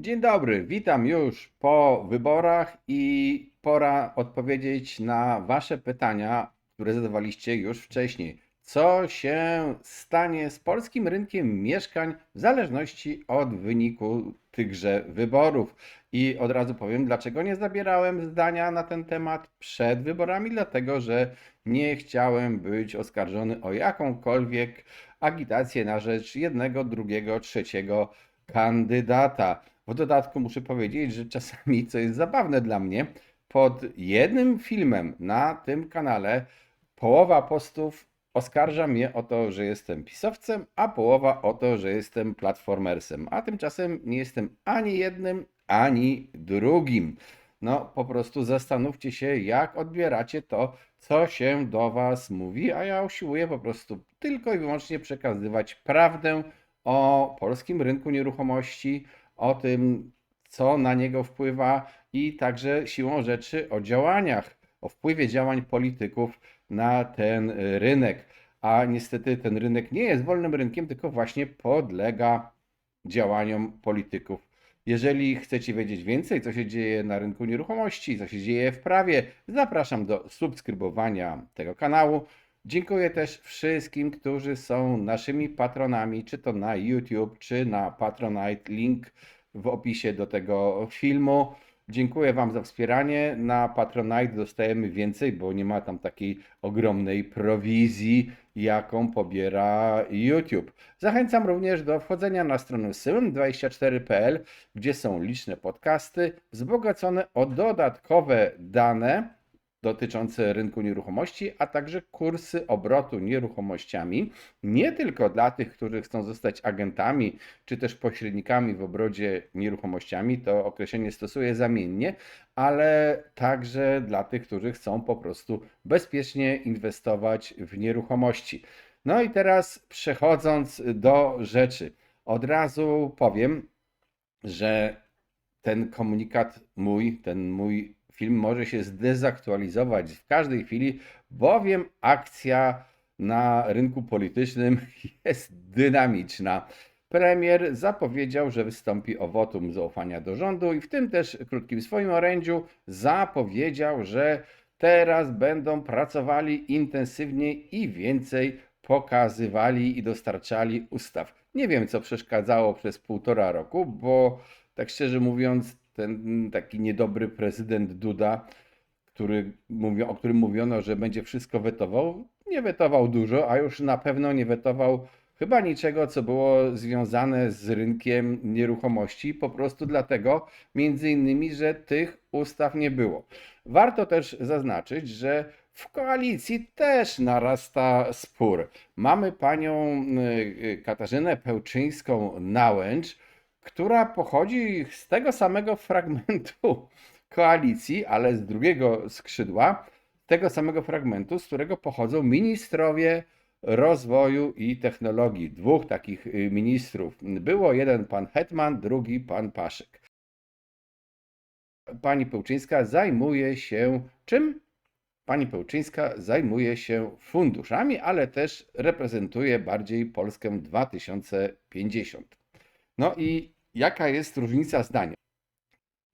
Dzień dobry, witam już po wyborach i pora odpowiedzieć na Wasze pytania, które zadawaliście już wcześniej. Co się stanie z polskim rynkiem mieszkań w zależności od wyniku tychże wyborów? I od razu powiem, dlaczego nie zabierałem zdania na ten temat przed wyborami, dlatego że nie chciałem być oskarżony o jakąkolwiek agitację na rzecz jednego, drugiego, trzeciego kandydata. W dodatku muszę powiedzieć, że czasami, co jest zabawne dla mnie, pod jednym filmem na tym kanale połowa postów oskarża mnie o to, że jestem pisowcem, a połowa o to, że jestem platformersem. A tymczasem nie jestem ani jednym, ani drugim. No, po prostu zastanówcie się, jak odbieracie to, co się do Was mówi, a ja usiłuję po prostu tylko i wyłącznie przekazywać prawdę o polskim rynku nieruchomości, o tym, co na niego wpływa i także siłą rzeczy o działaniach, o wpływie działań polityków na ten rynek. A niestety ten rynek nie jest wolnym rynkiem, tylko właśnie podlega działaniom polityków. Jeżeli chcecie wiedzieć więcej, co się dzieje na rynku nieruchomości, co się dzieje w prawie, zapraszam do subskrybowania tego kanału. Dziękuję też wszystkim, którzy są naszymi patronami, czy to na YouTube, czy na Patronite. Link w opisie do tego filmu. Dziękuję Wam za wspieranie. Na Patronite dostajemy więcej, bo nie ma tam takiej ogromnej prowizji, jaką pobiera YouTube. Zachęcam również do wchodzenia na stronę sylm24.pl, gdzie są liczne podcasty wzbogacone o dodatkowe dane dotyczące rynku nieruchomości, a także kursy obrotu nieruchomościami, nie tylko dla tych, którzy chcą zostać agentami czy też pośrednikami w obrocie nieruchomościami, to określenie stosuję zamiennie, ale także dla tych, którzy chcą po prostu bezpiecznie inwestować w nieruchomości. No i teraz przechodząc do rzeczy, od razu powiem, że ten komunikat mój, ten mój film może się zdezaktualizować w każdej chwili, bowiem akcja na rynku politycznym jest dynamiczna. Premier zapowiedział, że wystąpi o wotum zaufania do rządu i w tym też krótkim swoim orędziu zapowiedział, że teraz będą pracowali intensywniej i więcej pokazywali i dostarczali ustaw. Nie wiem, co przeszkadzało przez półtora roku, bo tak szczerze mówiąc, ten taki niedobry prezydent Duda, który mówi, o którym mówiono, że będzie wszystko wetował, nie wetował dużo, a już na pewno nie wetował chyba niczego, co było związane z rynkiem nieruchomości, po prostu dlatego, między innymi, że tych ustaw nie było. Warto też zaznaczyć, że w koalicji też narasta spór. Mamy panią y, Katarzynę Pełczyńską-Nałęcz, która pochodzi z tego samego fragmentu koalicji, ale z drugiego skrzydła, tego samego fragmentu, z którego pochodzą ministrowie rozwoju i technologii. Dwóch takich y, ministrów. Było jeden pan Hetman, drugi pan Paszek. Pani Pełczyńska zajmuje się czym? Pani Pełczyńska zajmuje się funduszami, ale też reprezentuje bardziej Polskę 2050. No i jaka jest różnica zdań?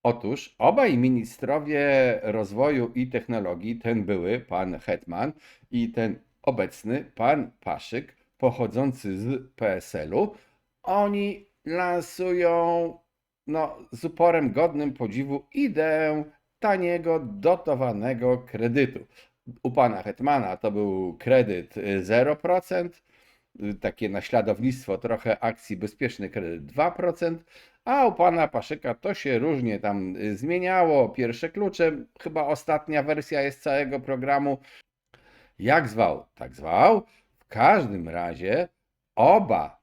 Otóż obaj ministrowie rozwoju i technologii, ten były pan Hetman i ten obecny pan Paszyk, pochodzący z PSL-u, oni lansują no, z uporem godnym podziwu ideę taniego, dotowanego kredytu. U pana Hetmana to był kredyt 0%, takie naśladownictwo, trochę akcji bezpieczny kredyt 2%, a u pana Paszyka to się różnie tam y, zmieniało. Pierwsze klucze, chyba ostatnia wersja jest całego programu. Jak zwał, tak zwał. W każdym razie oba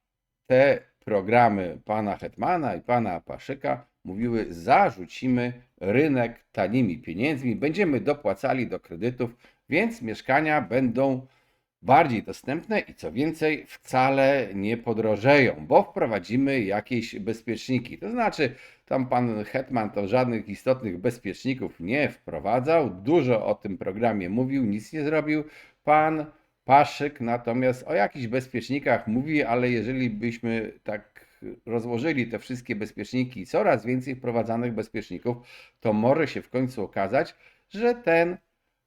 te programy pana Hetmana i pana Paszyka mówiły: zarzucimy rynek tanimi pieniędzmi, będziemy dopłacali do kredytów, więc mieszkania będą bardziej dostępne i co więcej, wcale nie podrożeją, bo wprowadzimy jakieś bezpieczniki. To znaczy, tam pan Hetman to żadnych istotnych bezpieczników nie wprowadzał, dużo o tym programie mówił, nic nie zrobił. Pan Paszyk natomiast o jakichś bezpiecznikach mówi, ale jeżeli byśmy tak rozłożyli te wszystkie bezpieczniki coraz więcej wprowadzanych bezpieczników, to może się w końcu okazać, że ten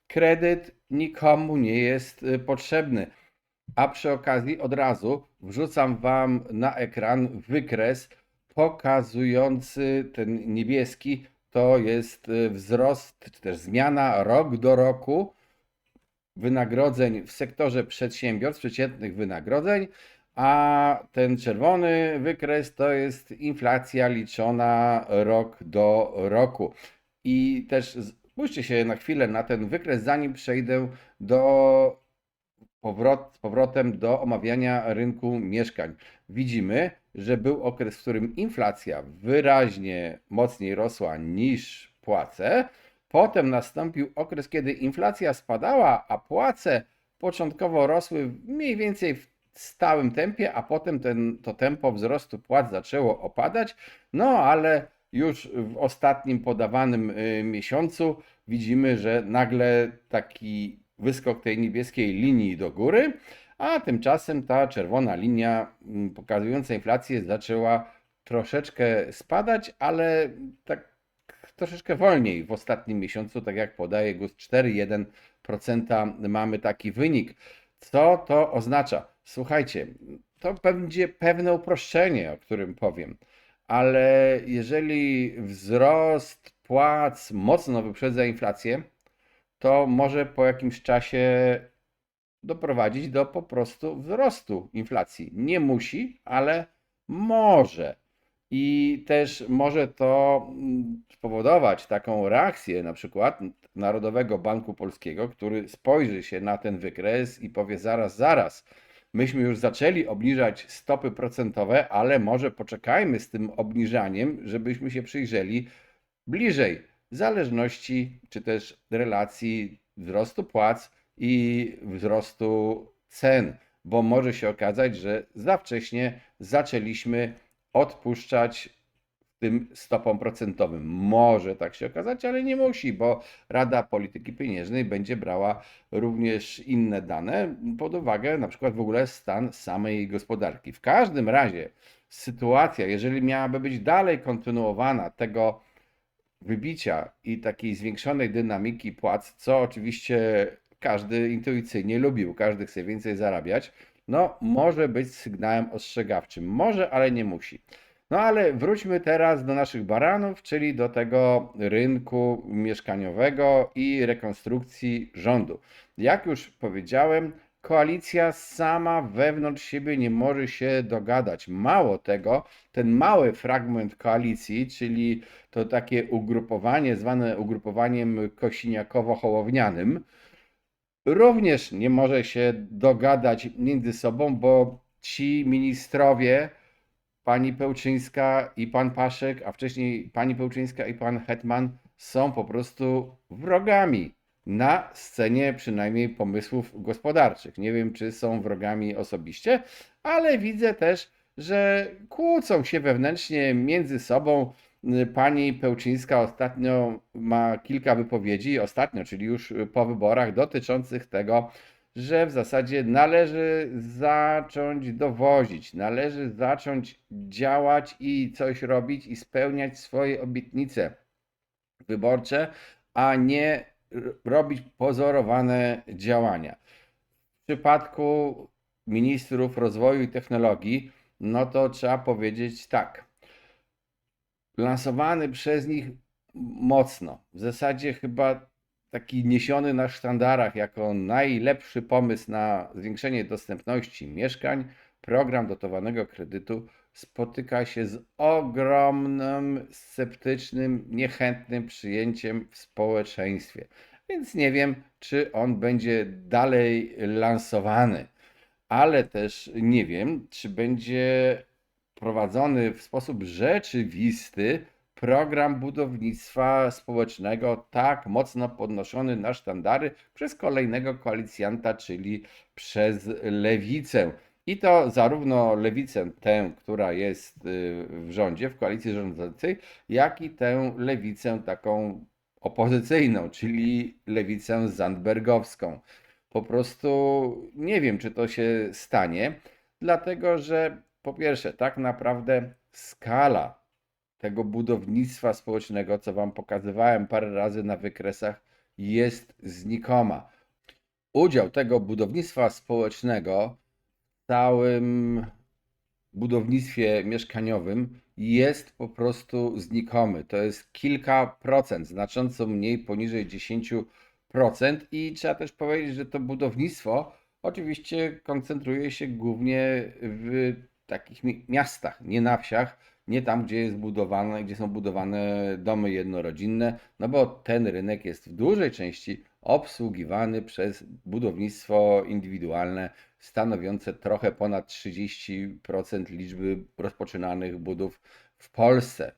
kredyt nikomu nie jest y, potrzebny. A przy okazji od razu wrzucam Wam na ekran wykres pokazujący ten niebieski. To jest y, wzrost, czy też zmiana rok do roku wynagrodzeń w sektorze przedsiębiorstw, przeciętnych wynagrodzeń, a ten czerwony wykres to jest inflacja liczona rok do roku. I też spójrzcie się na chwilę na ten wykres, zanim przejdę do powrot, z powrotem do omawiania rynku mieszkań. Widzimy, że był okres, w którym inflacja wyraźnie mocniej rosła niż płace. Potem nastąpił okres, kiedy inflacja spadała, a płace początkowo rosły mniej więcej w stałym tempie, a potem ten, to tempo wzrostu płac zaczęło opadać. No ale już w ostatnim podawanym y, miesiącu widzimy, że nagle taki wyskok tej niebieskiej linii do góry, a tymczasem ta czerwona linia mm, pokazująca inflację zaczęła troszeczkę spadać, ale tak troszeczkę wolniej w ostatnim miesiącu, tak jak podaje GUS 4,1% mamy taki wynik. Co to oznacza? Słuchajcie, to będzie pewne uproszczenie, o którym powiem, ale jeżeli wzrost płac mocno wyprzedza inflację, to może po jakimś czasie doprowadzić do po prostu wzrostu inflacji. Nie musi, ale może. I też może to mm, spowodować taką reakcję na przykład Narodowego Banku Polskiego, który spojrzy się na ten wykres i powie zaraz, zaraz, myśmy już zaczęli obniżać stopy procentowe, ale może poczekajmy z tym obniżaniem, żebyśmy się przyjrzeli bliżej zależności czy też relacji wzrostu płac i wzrostu cen, bo może się okazać, że za wcześnie zaczęliśmy odpuszczać tym stopom procentowym. Może tak się okazać, ale nie musi, bo Rada Polityki Pieniężnej będzie brała również inne dane pod uwagę, na przykład w ogóle stan samej gospodarki. W każdym razie sytuacja, jeżeli miałaby być dalej kontynuowana tego wybicia i takiej zwiększonej dynamiki płac, co oczywiście każdy intuicyjnie lubił, każdy chce więcej zarabiać, no może być sygnałem ostrzegawczym. Może, ale nie musi. No ale wróćmy teraz do naszych baranów, czyli do tego rynku mieszkaniowego i rekonstrukcji rządu. Jak już powiedziałem, koalicja sama wewnątrz siebie nie może się dogadać. Mało tego, ten mały fragment koalicji, czyli to takie ugrupowanie zwane ugrupowaniem kosiniakowo-hołownianym, również nie może się dogadać między sobą, bo ci ministrowie, pani Pełczyńska i pan Paszek, a wcześniej pani Pełczyńska i pan Hetman są po prostu wrogami na scenie przynajmniej pomysłów gospodarczych. Nie wiem, czy są wrogami osobiście, ale widzę też, że kłócą się wewnętrznie między sobą. Pani Pełczyńska ostatnio ma kilka wypowiedzi, ostatnio, czyli już po wyborach, dotyczących tego, że w zasadzie należy zacząć dowozić, należy zacząć działać i coś robić i spełniać swoje obietnice wyborcze, a nie robić pozorowane działania. W przypadku ministrów rozwoju i technologii, no to trzeba powiedzieć tak. Lansowany przez nich mocno, w zasadzie chyba taki niesiony na sztandarach jako najlepszy pomysł na zwiększenie dostępności mieszkań, program dotowanego kredytu spotyka się z ogromnym, sceptycznym, niechętnym przyjęciem w społeczeństwie. Więc nie wiem, czy on będzie dalej lansowany, ale też nie wiem, czy będzie prowadzony w sposób rzeczywisty program budownictwa społecznego tak mocno podnoszony na sztandary przez kolejnego koalicjanta, czyli przez lewicę. I to zarówno lewicę, tę, która jest y, w rządzie, w koalicji rządzącej, jak i tę lewicę taką opozycyjną, czyli lewicę zandbergowską. Po prostu nie wiem, czy to się stanie, dlatego że po pierwsze, tak naprawdę skala tego budownictwa społecznego, co Wam pokazywałem parę razy na wykresach, jest znikoma. Udział tego budownictwa społecznego w całym budownictwie mieszkaniowym jest po prostu znikomy. To jest kilka procent, znacząco mniej poniżej 10%. I trzeba też powiedzieć, że to budownictwo oczywiście koncentruje się głównie w takich mi- miastach, nie na wsiach, nie tam, gdzie jest budowane, gdzie są budowane domy jednorodzinne, no bo ten rynek jest w dużej części obsługiwany przez budownictwo indywidualne, stanowiące trochę ponad 30% liczby rozpoczynanych budów w Polsce.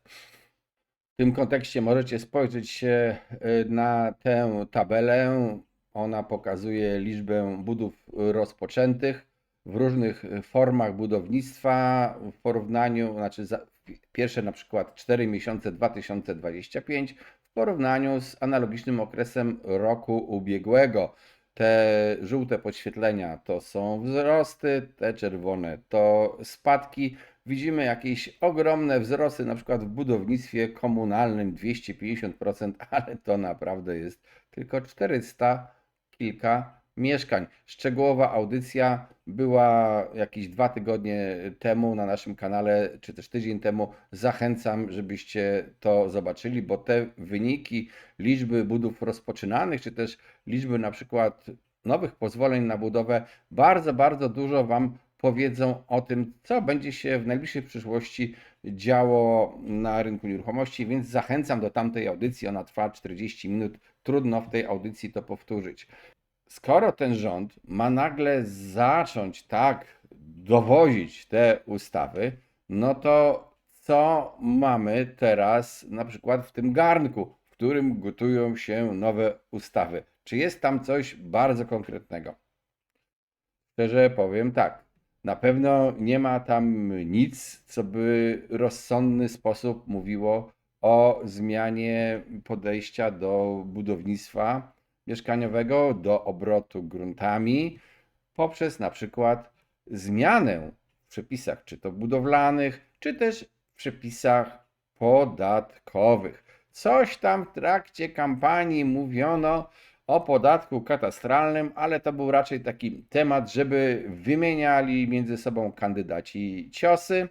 W tym kontekście możecie spojrzeć się y, na tę tabelę. Ona pokazuje liczbę budów rozpoczętych w różnych formach budownictwa w porównaniu, znaczy za, pierwsze na przykład 4 miesiące 2025 w porównaniu z analogicznym okresem roku ubiegłego. Te żółte podświetlenia to są wzrosty, te czerwone to spadki. Widzimy jakieś ogromne wzrosty, na przykład w budownictwie komunalnym 250%, ale to naprawdę jest tylko 400 kilka mieszkań. Szczegółowa audycja była jakieś dwa tygodnie temu na naszym kanale, czy też tydzień temu. Zachęcam, żebyście to zobaczyli, bo te wyniki liczby budów rozpoczynanych, czy też liczby na przykład nowych pozwoleń na budowę, bardzo, bardzo dużo Wam powiedzą o tym, co będzie się w najbliższej przyszłości działo na rynku nieruchomości, więc zachęcam do tamtej audycji. Ona trwa 40 minut. Trudno w tej audycji to powtórzyć. Skoro ten rząd ma nagle zacząć tak dowozić te ustawy, no to co mamy teraz na przykład w tym garnku, w którym gotują się nowe ustawy? Czy jest tam coś bardzo konkretnego? Szczerze powiem tak. Na pewno nie ma tam nic, co by rozsądny sposób mówiło o zmianie podejścia do budownictwa mieszkaniowego, do obrotu gruntami, poprzez na przykład zmianę w przepisach, czy to budowlanych, czy też w przepisach podatkowych. Coś tam w trakcie kampanii mówiono o podatku katastralnym, ale to był raczej taki temat, żeby wymieniali między sobą kandydaci ciosy,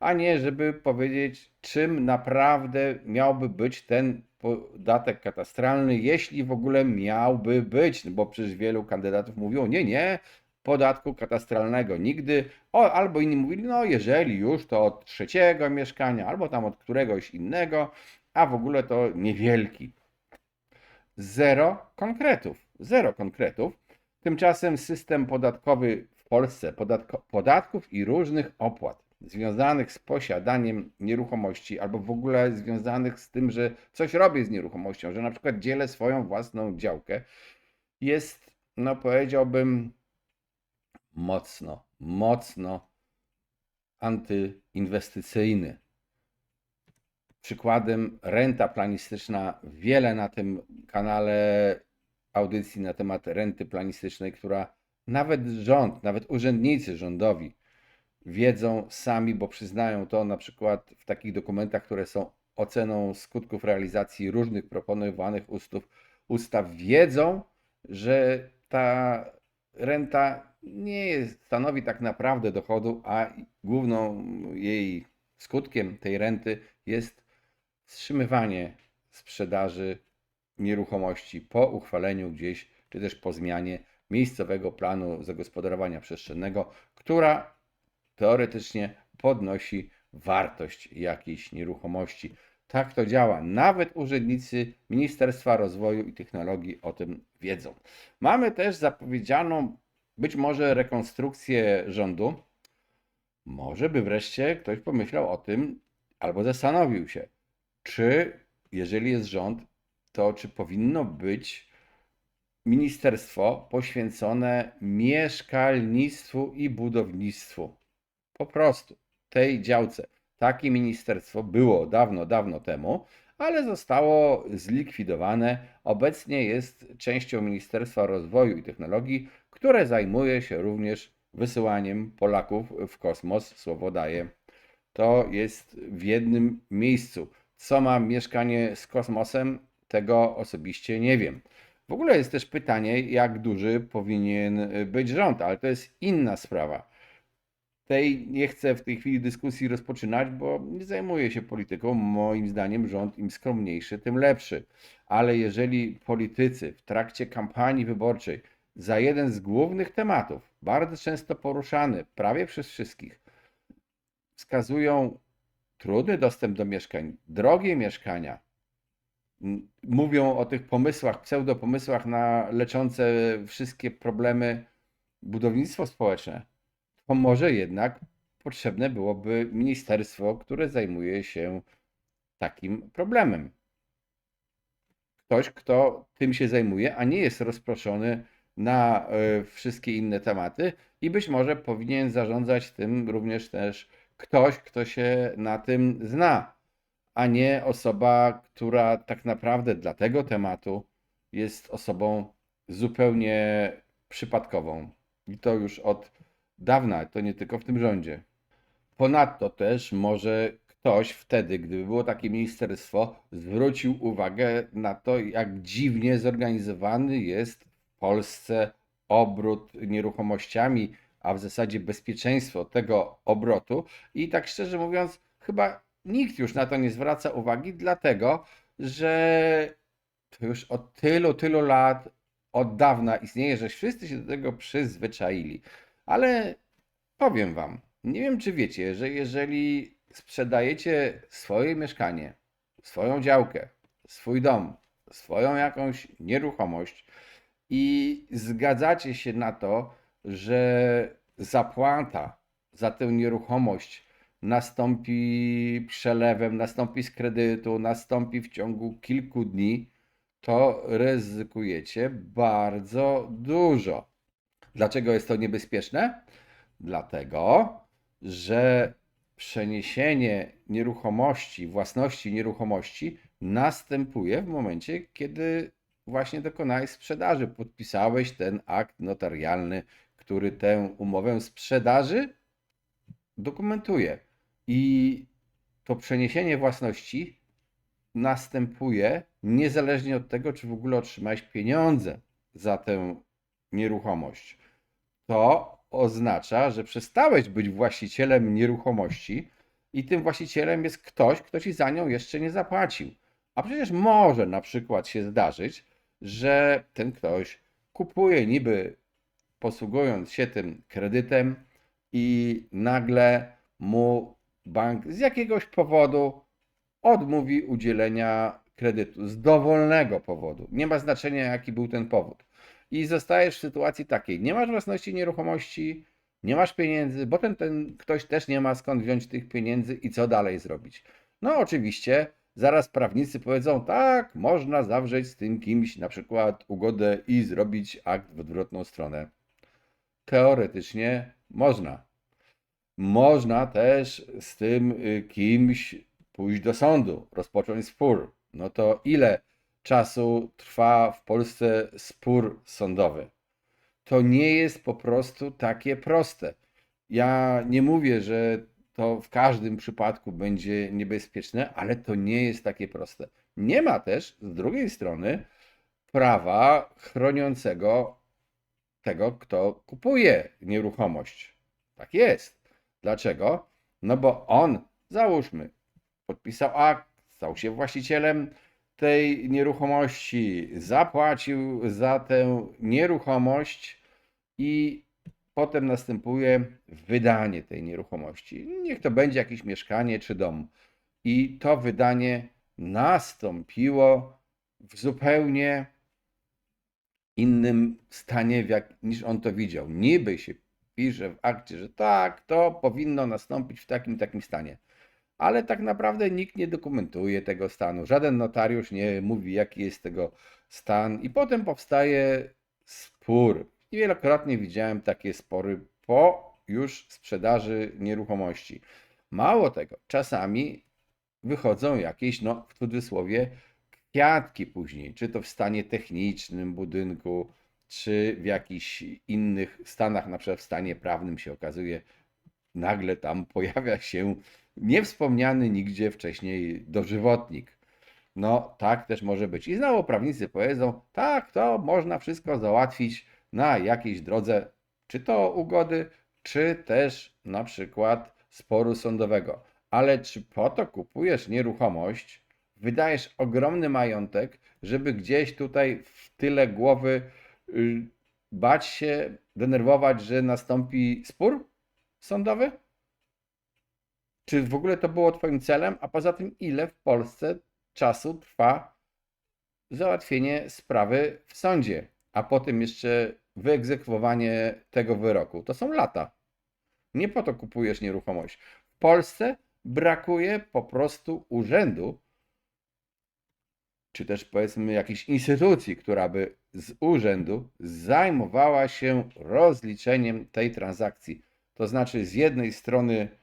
a nie żeby powiedzieć, czym naprawdę miałby być ten podatek katastralny, jeśli w ogóle miałby być, no bo przecież wielu kandydatów mówiło, nie, nie, podatku katastralnego nigdy, o, albo inni mówili, no jeżeli już, to od trzeciego mieszkania, albo tam od któregoś innego, a w ogóle to niewielki. Zero konkretów, zero konkretów. Tymczasem system podatkowy w Polsce, podatko, podatków i różnych opłat związanych z posiadaniem nieruchomości, albo w ogóle związanych z tym, że coś robię z nieruchomością, że na przykład dzielę swoją własną działkę, jest, no powiedziałbym, mocno, mocno antyinwestycyjny. Przykładem renta planistyczna, wiele na tym kanale audycji na temat renty planistycznej, która nawet rząd, nawet urzędnicy rządowi wiedzą sami, bo przyznają to na przykład w takich dokumentach, które są oceną skutków realizacji różnych proponowanych ustaw, ustaw wiedzą, że ta renta nie jest, stanowi tak naprawdę dochodu, a główną jej skutkiem tej renty jest wstrzymywanie sprzedaży nieruchomości po uchwaleniu gdzieś, czy też po zmianie miejscowego planu zagospodarowania przestrzennego, która teoretycznie podnosi wartość jakiejś nieruchomości. Tak to działa. Nawet urzędnicy Ministerstwa Rozwoju i Technologii o tym wiedzą. Mamy też zapowiedzianą być może rekonstrukcję rządu. Może by wreszcie ktoś pomyślał o tym albo zastanowił się, czy jeżeli jest rząd, to czy powinno być ministerstwo poświęcone mieszkalnictwu i budownictwu. Po prostu tej działce. Takie ministerstwo było dawno, dawno temu, ale zostało zlikwidowane. Obecnie jest częścią Ministerstwa Rozwoju i Technologii, które zajmuje się również wysyłaniem Polaków w kosmos, słowo daję, to jest w jednym miejscu. Co ma mieszkanie z kosmosem, tego osobiście nie wiem. W ogóle jest też pytanie, jak duży powinien być rząd, ale to jest inna sprawa. Tej nie chcę w tej chwili dyskusji rozpoczynać, bo nie zajmuję się polityką. Moim zdaniem rząd im skromniejszy, tym lepszy. Ale jeżeli politycy w trakcie kampanii wyborczej za jeden z głównych tematów, bardzo często poruszany prawie przez wszystkich, wskazują trudny dostęp do mieszkań, drogie mieszkania, mówią o tych pomysłach, pseudopomysłach na leczące wszystkie problemy budownictwo społeczne, może jednak potrzebne byłoby ministerstwo, które zajmuje się takim problemem. Ktoś, kto tym się zajmuje, a nie jest rozproszony na e, wszystkie inne tematy i być może powinien zarządzać tym również też ktoś, kto się na tym zna, a nie osoba, która tak naprawdę dla tego tematu jest osobą zupełnie przypadkową. I to już od dawna, to nie tylko w tym rządzie. Ponadto też może ktoś wtedy, gdyby było takie ministerstwo, zwrócił uwagę na to, jak dziwnie zorganizowany jest w Polsce obrót nieruchomościami, a w zasadzie bezpieczeństwo tego obrotu. I tak szczerze mówiąc, chyba nikt już na to nie zwraca uwagi, dlatego że to już od tylu, tylu lat, od dawna istnieje, że wszyscy się do tego przyzwyczaili. Ale powiem Wam, nie wiem czy wiecie, że jeżeli sprzedajecie swoje mieszkanie, swoją działkę, swój dom, swoją jakąś nieruchomość i zgadzacie się na to, że zapłata za tę nieruchomość nastąpi przelewem, nastąpi z kredytu, nastąpi w ciągu kilku dni, to ryzykujecie bardzo dużo. Dlaczego jest to niebezpieczne? Dlatego, że przeniesienie nieruchomości, własności nieruchomości następuje w momencie, kiedy właśnie dokonałeś sprzedaży. Podpisałeś ten akt notarialny, który tę umowę sprzedaży dokumentuje. I to przeniesienie własności następuje niezależnie od tego, czy w ogóle otrzymałeś pieniądze za tę nieruchomość. To oznacza, że przestałeś być właścicielem nieruchomości i tym właścicielem jest ktoś, kto ci za nią jeszcze nie zapłacił. A przecież może na przykład się zdarzyć, że ten ktoś kupuje niby posługując się tym kredytem i nagle mu bank z jakiegoś powodu odmówi udzielenia kredytu z dowolnego powodu. Nie ma znaczenia, jaki był ten powód. I zostajesz w sytuacji takiej: nie masz własności nieruchomości, nie masz pieniędzy, bo ten, ten ktoś też nie ma skąd wziąć tych pieniędzy i co dalej zrobić. No, oczywiście, zaraz prawnicy powiedzą: tak, można zawrzeć z tym kimś na przykład ugodę i zrobić akt w odwrotną stronę. Teoretycznie można. Można też z tym y, kimś pójść do sądu, rozpocząć spór. No to ile czasu trwa w Polsce spór sądowy? To nie jest po prostu takie proste. Ja nie mówię, że to w każdym przypadku będzie niebezpieczne, ale to nie jest takie proste. Nie ma też z drugiej strony prawa chroniącego tego, kto kupuje nieruchomość. Tak jest. Dlaczego? No bo on, załóżmy, podpisał akt, stał się właścicielem tej nieruchomości, zapłacił za tę nieruchomość i potem następuje wydanie tej nieruchomości. Niech to będzie jakieś mieszkanie czy dom. I to wydanie nastąpiło w zupełnie innym stanie, jak, niż on to widział. Niby się pisze w akcie, że tak, to powinno nastąpić w takim, takim stanie. Ale tak naprawdę nikt nie dokumentuje tego stanu. Żaden notariusz nie mówi, jaki jest tego stan, i potem powstaje spór. I wielokrotnie widziałem takie spory po już sprzedaży nieruchomości. Mało tego, czasami wychodzą jakieś, no w cudzysłowie, kwiatki później, czy to w stanie technicznym budynku, czy w jakichś innych stanach, na przykład w stanie prawnym się okazuje, nagle tam pojawia się niewspomniany nigdzie wcześniej dożywotnik. No, tak też może być. I znowu prawnicy powiedzą, tak, to można wszystko załatwić na jakiejś drodze, czy to ugody, czy też na przykład sporu sądowego. Ale czy po to kupujesz nieruchomość, wydajesz ogromny majątek, żeby gdzieś tutaj w tyle głowy y, bać się, denerwować, że nastąpi spór sądowy? Czy w ogóle to było Twoim celem? A poza tym, ile w Polsce czasu trwa załatwienie sprawy w sądzie, a potem jeszcze wyegzekwowanie tego wyroku? To są lata. Nie po to kupujesz nieruchomość. W Polsce brakuje po prostu urzędu, czy też powiedzmy jakiejś instytucji, która by z urzędu zajmowała się rozliczeniem tej transakcji. To znaczy, z jednej strony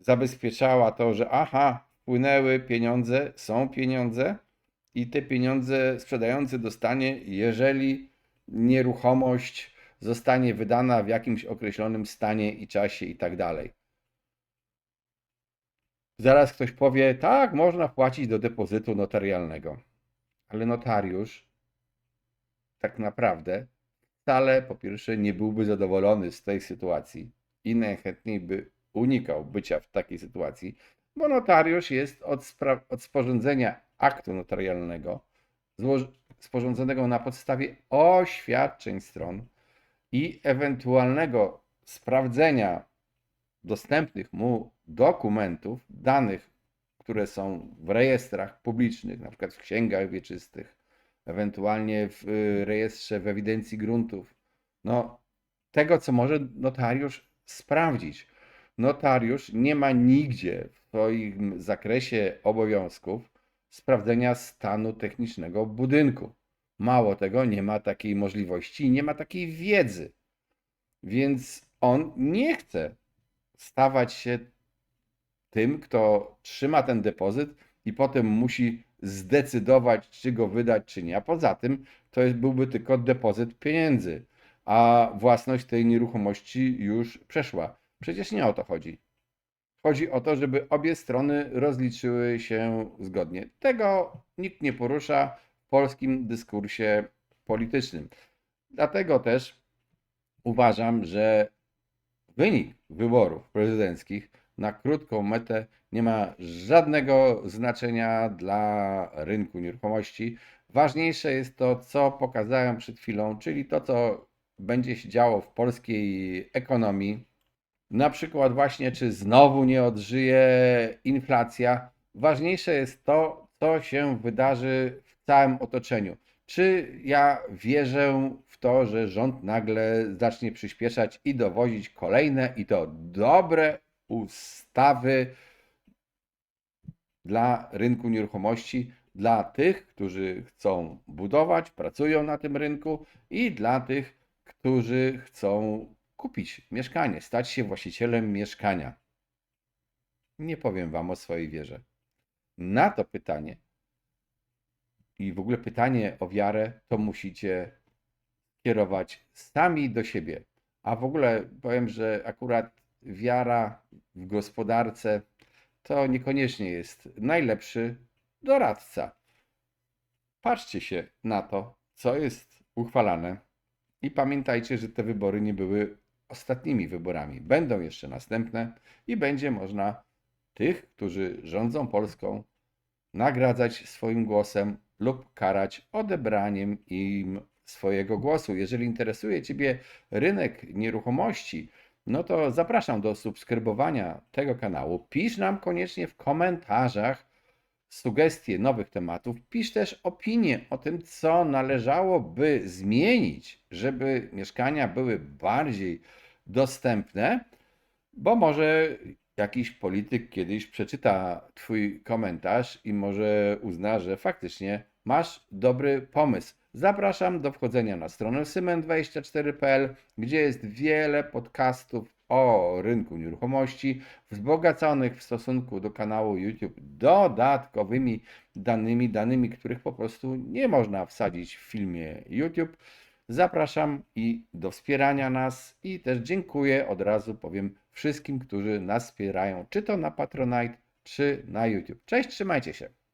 zabezpieczała to, że aha, wpłynęły pieniądze, są pieniądze i te pieniądze sprzedający dostanie, jeżeli nieruchomość zostanie wydana w jakimś określonym stanie i czasie i tak dalej. Zaraz ktoś powie, tak, można wpłacić do depozytu notarialnego. Ale notariusz tak naprawdę wcale po pierwsze nie byłby zadowolony z tej sytuacji i najchętniej by unikał bycia w takiej sytuacji, bo notariusz jest od, od sporządzenia aktu notarialnego, sporządzonego na podstawie oświadczeń stron i ewentualnego sprawdzenia dostępnych mu dokumentów, danych, które są w rejestrach publicznych, na przykład w księgach wieczystych, ewentualnie w y, rejestrze w ewidencji gruntów. No, tego, co może notariusz sprawdzić. Notariusz nie ma nigdzie w swoim zakresie obowiązków sprawdzenia stanu technicznego budynku. Mało tego, nie ma takiej możliwości, nie ma takiej wiedzy. Więc on nie chce stawać się tym, kto trzyma ten depozyt i potem musi zdecydować, czy go wydać, czy nie. A poza tym to jest, byłby tylko depozyt pieniędzy, a własność tej nieruchomości już przeszła. Przecież nie o to chodzi. Chodzi o to, żeby obie strony rozliczyły się zgodnie. Tego nikt nie porusza w polskim dyskursie politycznym. Dlatego też uważam, że wynik wyborów prezydenckich na krótką metę nie ma żadnego znaczenia dla rynku nieruchomości. Ważniejsze jest to, co pokazałem przed chwilą, czyli to, co będzie się działo w polskiej ekonomii. Na przykład, właśnie, czy znowu nie odżyje inflacja. Ważniejsze jest to, co się wydarzy w całym otoczeniu. Czy ja wierzę w to, że rząd nagle zacznie przyspieszać i dowozić kolejne i to dobre ustawy dla rynku nieruchomości, dla tych, którzy chcą budować, pracują na tym rynku i dla tych, którzy chcą kupić mieszkanie, stać się właścicielem mieszkania. Nie powiem Wam o swojej wierze. Na to pytanie i w ogóle pytanie o wiarę, to musicie kierować sami do siebie. A w ogóle powiem, że akurat wiara w gospodarce to niekoniecznie jest najlepszy doradca. Patrzcie się na to, co jest uchwalane i pamiętajcie, że te wybory nie były ostatnimi wyborami. Będą jeszcze następne i będzie można tych, którzy rządzą Polską, nagradzać swoim głosem lub karać odebraniem im swojego głosu. Jeżeli interesuje Ciebie rynek nieruchomości, no to zapraszam do subskrybowania tego kanału. Pisz nam koniecznie w komentarzach sugestie nowych tematów. Pisz też opinie o tym, co należałoby zmienić, żeby mieszkania były bardziej dostępne, bo może jakiś polityk kiedyś przeczyta Twój komentarz i może uzna, że faktycznie masz dobry pomysł. Zapraszam do wchodzenia na stronę symen24.pl, gdzie jest wiele podcastów o rynku nieruchomości, wzbogaconych w stosunku do kanału YouTube dodatkowymi danymi, danymi, których po prostu nie można wsadzić w filmie YouTube. Zapraszam i do wspierania nas i też dziękuję od razu powiem wszystkim, którzy nas wspierają, czy to na Patronite, czy na YouTube. Cześć, trzymajcie się.